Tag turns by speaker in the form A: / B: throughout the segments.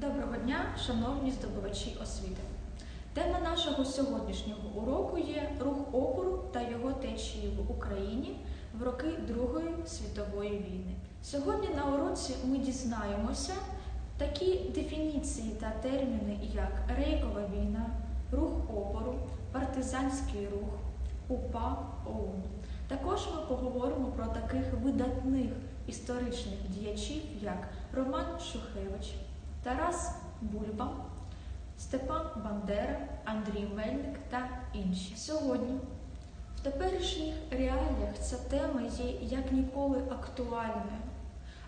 A: Доброго дня, шановні здобувачі освіти. Тема нашого сьогоднішнього уроку є рух опору та його течії в Україні в роки Другої світової війни. Сьогодні на уроці ми дізнаємося такі дефініції та терміни, як рейкова війна, рух опору, партизанський рух, УПА ОУН. Також ми поговоримо про таких видатних історичних діячів, як Роман Шухевич, Тарас Бульба, Степан Бандера, Андрій Мельник та інші. Сьогодні в теперішніх реаліях ця тема є як ніколи актуальною,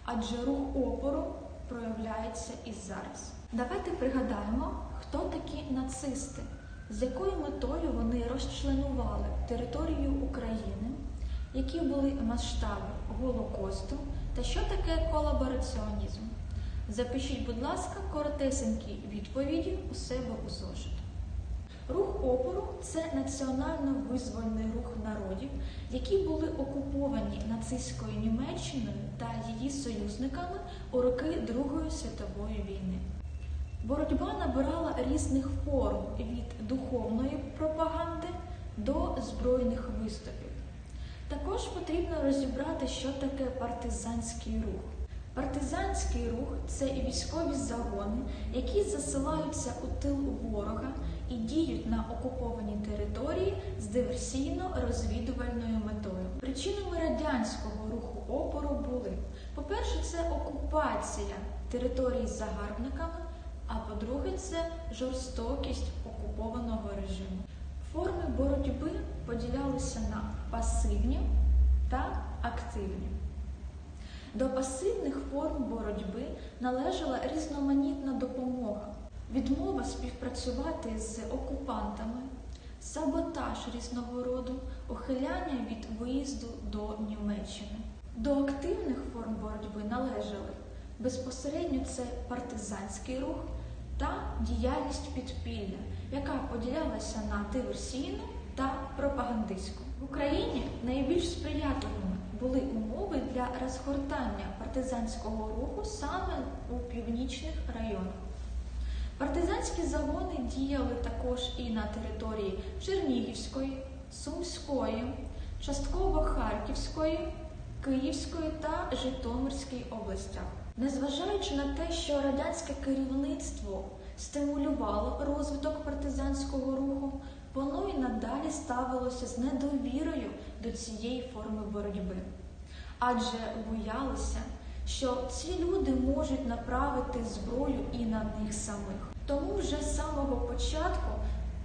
A: адже рух опору проявляється і зараз. Давайте пригадаємо, хто такі нацисти, з якою метою вони розчленували територію України, які були масштаби Голокосту та що таке колабораціонізм. Запишіть, будь ласка, коротесенькі відповіді у себе у зошит. Рух опору це національно-визвольний рух народів, які були окуповані нацистською Німеччиною та її союзниками у роки Другої світової війни. Боротьба набирала різних форм від духовної пропаганди до збройних виступів. Також потрібно розібрати, що таке партизанський рух. Партизанський рух це і військові загони, які засилаються у тил ворога і діють на окупованій території з диверсійно-розвідувальною метою. Причинами радянського руху опору були: по-перше, це окупація території загарбниками, а по-друге, це жорстокість окупованого режиму. Форми боротьби поділялися на пасивні та активні. До пасивних форм боротьби належала різноманітна допомога, відмова співпрацювати з окупантами, саботаж різного роду, ухиляння від виїзду до Німеччини. До активних форм боротьби належали безпосередньо це партизанський рух та діяльність підпілля, яка поділялася на диверсійну та пропагандистську. В Україні найбільш сприятливими були умови для розгортання партизанського руху саме у північних районах. Партизанські загони діяли також і на території Чернігівської, Сумської, частково Харківської, Київської та Житомирської областях. Незважаючи на те, що радянське керівництво стимулювало розвиток партизанського ставилося з недовірою до цієї форми боротьби, адже боялися, що ці люди можуть направити зброю і на них самих. Тому вже з самого початку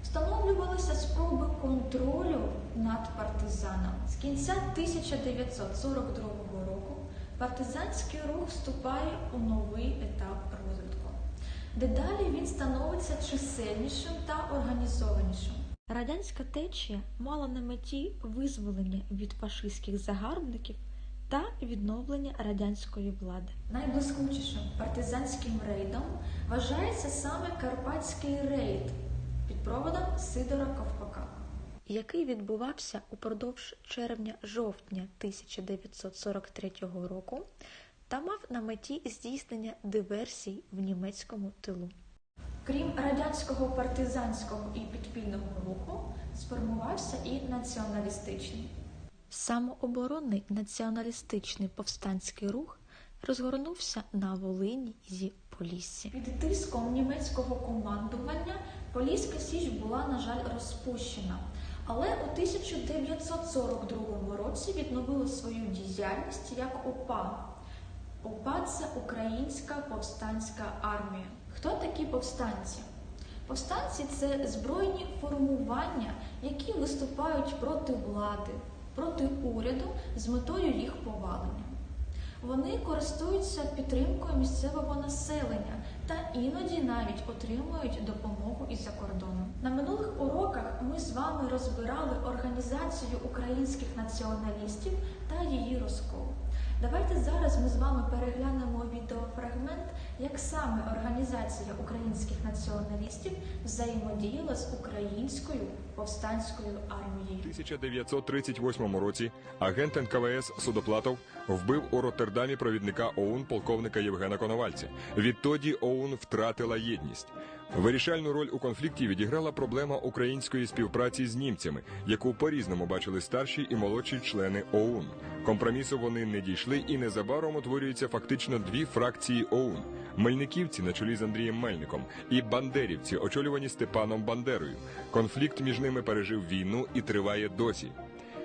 A: встановлювалися спроби контролю над партизанами. З кінця 1942 року партизанський рух вступає у новий етап розвитку. Дедалі він становиться чисельнішим та організованішим. Радянська течія мала на меті визволення від фашистських загарбників та відновлення радянської влади. Найблискучішим партизанським рейдом вважається саме Карпатський рейд під проводом Сидора Ковпака, який відбувався упродовж червня-жовтня 1943 року та мав на меті здійснення диверсій в німецькому тилу. Крім радянського партизанського і підпільного руху, сформувався і націоналістичний. Самооборонний націоналістичний повстанський рух розгорнувся на Волині і Поліссі. Під тиском німецького командування Поліська Січ була, на жаль, розпущена, але у 1942 році відновила свою діяльність як ОПА. ОПА це Українська повстанська армія. Хто такі повстанці? Повстанці це збройні формування, які виступають проти влади, проти уряду з метою їх повалення. Вони користуються підтримкою місцевого населення та іноді навіть отримують допомогу із-за кордону. На минулих уроках ми з вами розбирали організацію українських націоналістів та її розкол. Давайте зараз ми з вами переглянемо відеофрагмент, як саме Організація українських націоналістів взаємодіяла з українською повстанською армією.
B: У 1938 році агент НКВС Судоплатов вбив у Роттердамі провідника ОУН полковника Євгена Коновальця. Відтоді ОУН втратила єдність. Вирішальну роль у конфлікті відіграла проблема української співпраці з німцями, яку по-різному бачили старші і молодші члени ОУН. Компромісу вони не дійшли, і незабаром утворюються фактично дві фракції ОУН: Мельниківці на чолі з Андрієм Мельником і Бандерівці, очолювані Степаном Бандерою. Конфлікт між ними пережив війну і триває досі.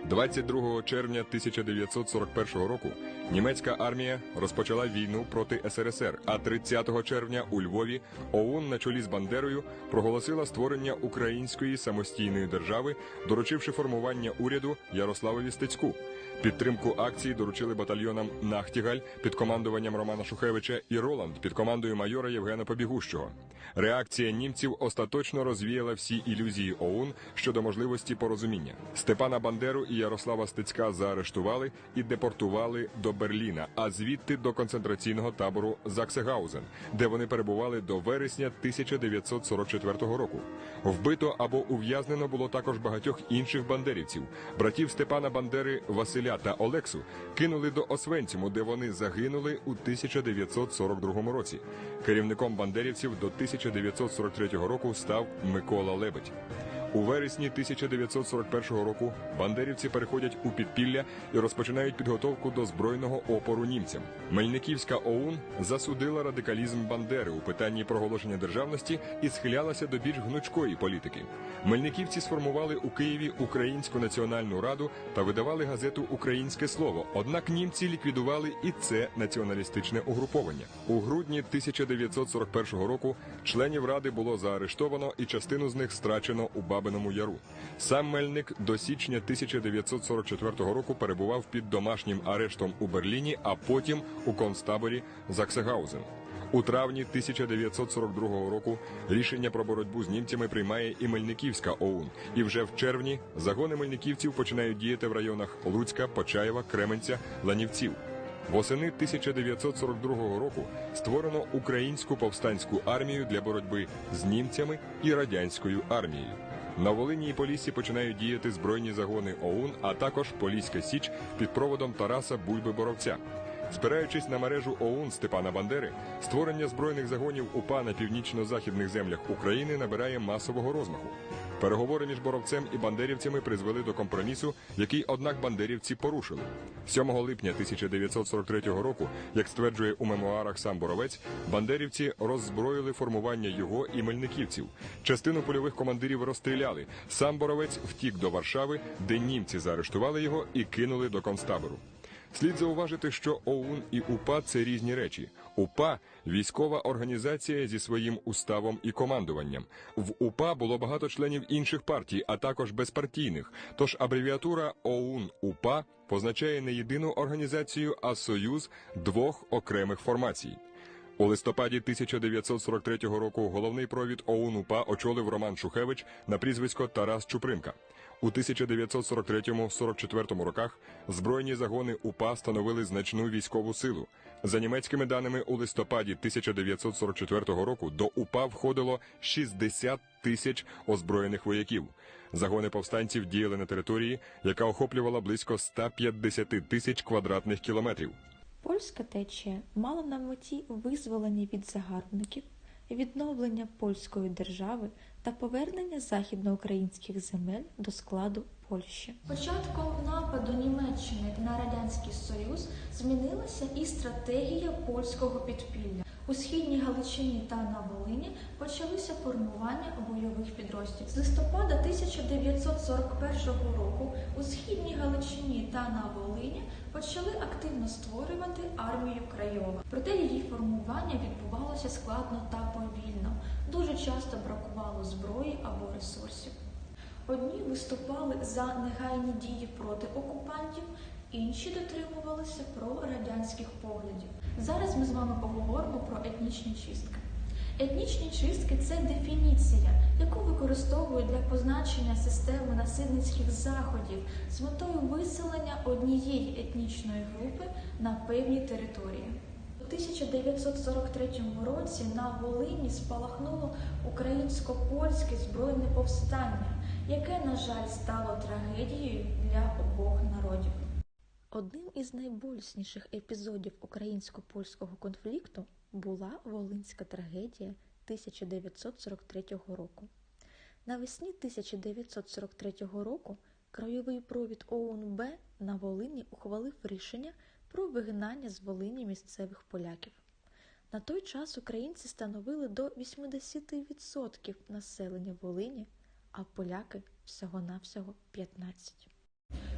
B: 22 червня 1941 року німецька армія розпочала війну проти СРСР. А 30 червня у Львові ОУН на чолі з Бандерою проголосила створення української самостійної держави, доручивши формування уряду Ярославові Стецьку. Підтримку акції доручили батальйонам Нахтігаль під командуванням Романа Шухевича і Роланд під командою майора Євгена Побігущого. Реакція німців остаточно розвіяла всі ілюзії ОУН щодо можливості порозуміння. Степана Бандеру і Ярослава Стецька заарештували і депортували до Берліна, а звідти до концентраційного табору Заксегаузен, де вони перебували до вересня 1944 року. Вбито або ув'язнено було також багатьох інших бандерівців. Братів Степана Бандери Василя та Олексу кинули до Освенціму, де вони загинули у 1942 році. Керівником бандерівців до 1943 року став Микола Лебедь. У вересні 1941 року бандерівці переходять у підпілля і розпочинають підготовку до збройного опору німцям. Мельниківська ОУН засудила радикалізм Бандери у питанні проголошення державності і схилялася до більш гнучкої політики. Мельниківці сформували у Києві Українську національну раду та видавали газету Українське слово. Однак німці ліквідували і це націоналістичне угруповання. У грудні 1941 року членів ради було заарештовано і частину з них страчено у Бабиному Яру. Сам Мельник до січня 1944 року перебував під домашнім арештом у Берліні, а потім у концтаборі Заксегаузен. У травні 1942 року рішення про боротьбу з німцями приймає і Мельниківська ОУН. І вже в червні загони мельниківців починають діяти в районах Луцька, Почаєва, Кременця, Ланівців. Восени 1942 року створено українську повстанську армію для боротьби з німцями і радянською армією. На Волині і Поліссі починають діяти збройні загони ОУН, а також Поліська Січ під проводом Тараса Бульби Боровця. Спираючись на мережу ОУН Степана Бандери, створення збройних загонів УПА на північно-західних землях України набирає масового розмаху. Переговори між боровцем і бандерівцями призвели до компромісу, який, однак, бандерівці порушили. 7 липня 1943 року, як стверджує у мемуарах сам боровець, бандерівці роззброїли формування його і мельниківців. Частину польових командирів розстріляли. Сам боровець втік до Варшави, де німці заарештували його і кинули до концтабору. Слід зауважити, що ОУН і УПА це різні речі. УПА військова організація зі своїм уставом і командуванням. В УПА було багато членів інших партій, а також безпартійних. Тож абревіатура ОУН УПА позначає не єдину організацію, а союз двох окремих формацій. У листопаді 1943 року головний провід ОУН УПА очолив Роман Шухевич на прізвисько Тарас Чупринка. У 1943-44 роках збройні загони УПА становили значну військову силу. За німецькими даними, у листопаді 1944 року до УПА входило 60 тисяч озброєних вояків. Загони повстанців діяли на території, яка охоплювала близько 150 тисяч квадратних кілометрів.
C: Польська течія мала на меті визволення від загарбників, відновлення польської держави та повернення західноукраїнських земель до складу Польщі.
A: Початком нападу Німеччини на Радянський Союз змінилася і стратегія польського підпілля. У східній Галичині та на Волині почалися формування бойових підрозділів. З листопада 1941 року у східній Галичині та на Волині почали активно створювати армію Крайова. Проте її формування відбувалося складно та повільно. Дуже часто бракувало зброї або ресурсів. Одні виступали за негайні дії проти окупантів, інші дотримувалися про радянських поглядів. Зараз ми з вами поговоримо про етнічні чистки. Етнічні чистки це дефініція, яку використовують для позначення системи насильницьких заходів з метою виселення однієї етнічної групи на певній території. У 1943 році на Волині спалахнуло українсько-польське збройне повстання, яке, на жаль, стало трагедією для обох народів.
C: Одним із найболісніших епізодів українсько-польського конфлікту була Волинська трагедія 1943 року. Навесні 1943 року краєвий провід ОУН-Б на Волині ухвалив рішення про вигнання з Волині місцевих поляків. На той час українці становили до 80% населення Волині, а поляки всього-навсього 15%.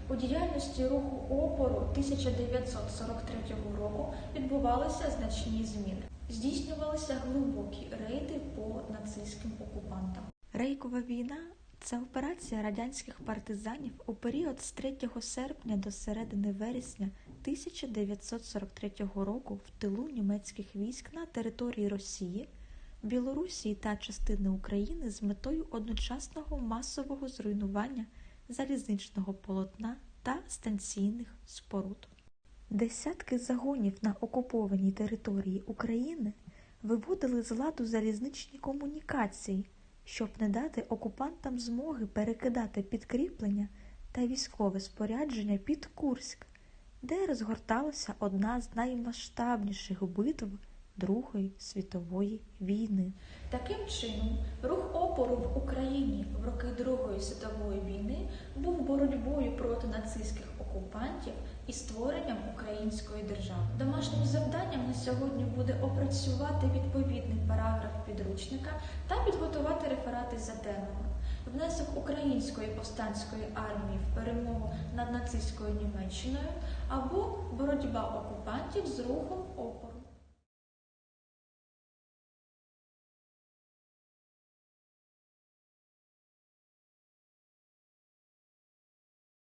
A: У діяльності руху опору 1943 року відбувалися значні зміни. Здійснювалися глибокі рейди по нацистським окупантам.
C: Рейкова війна це операція радянських партизанів у період з 3 серпня до середини вересня 1943 року в тилу німецьких військ на території Росії, Білорусі та частини України з метою одночасного масового зруйнування залізничного полотна та станційних споруд. Десятки загонів на окупованій території України виводили з ладу залізничні комунікації, щоб не дати окупантам змоги перекидати підкріплення та військове спорядження під Курськ, де розгорталася одна з наймасштабніших битв Другої світової війни.
A: Таким чином, рух опору в Україні в роки Другої світової війни був боротьбою проти нацистських окупантів і створенням української держави. Домашнім завданням на сьогодні буде опрацювати відповідний параграф підручника та підготувати реферати за темами. Внесок української повстанської армії в перемогу над нацистською Німеччиною або боротьба окупантів з рухом опору.